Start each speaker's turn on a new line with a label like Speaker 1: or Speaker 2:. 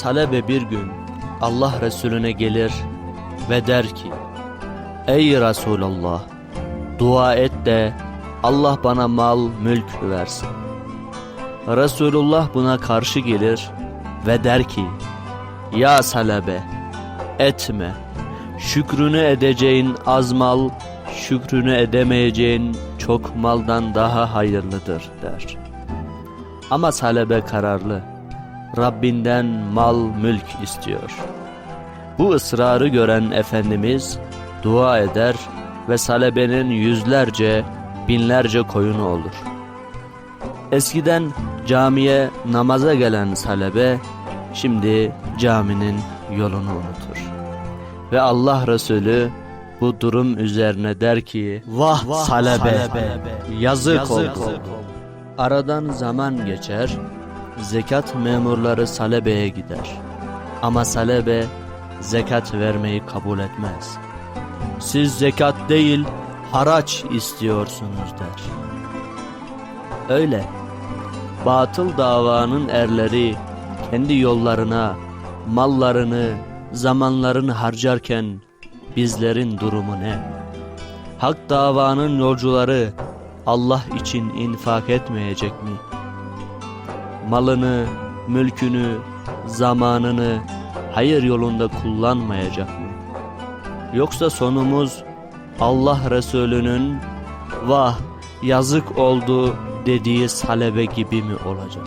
Speaker 1: Salebe bir gün Allah Resulüne gelir ve der ki Ey Resulallah dua et de Allah bana mal mülk versin. Resulullah buna karşı gelir ve der ki Ya Salebe etme şükrünü edeceğin az mal şükrünü edemeyeceğin çok maldan daha hayırlıdır der. Ama Salebe kararlı. Rabbinden mal mülk istiyor. Bu ısrarı gören Efendimiz dua eder ve Salebe'nin yüzlerce, binlerce koyunu olur. Eskiden camiye namaza gelen Salebe şimdi caminin yolunu unutur. Ve Allah Resulü bu durum üzerine der ki Vah, Salebe, yazık, oldu. Aradan zaman geçer, zekat memurları Salebe'ye gider. Ama Salebe zekat vermeyi kabul etmez. Siz zekat değil, haraç istiyorsunuz der. Öyle. Batıl davanın erleri kendi yollarına, mallarını, zamanlarını harcarken bizlerin durumu ne? Hak davanın yolcuları Allah için infak etmeyecek mi? Malını, mülkünü, zamanını hayır yolunda kullanmayacak mı? Yoksa sonumuz Allah Resulü'nün vah yazık oldu dediği salebe gibi mi olacak?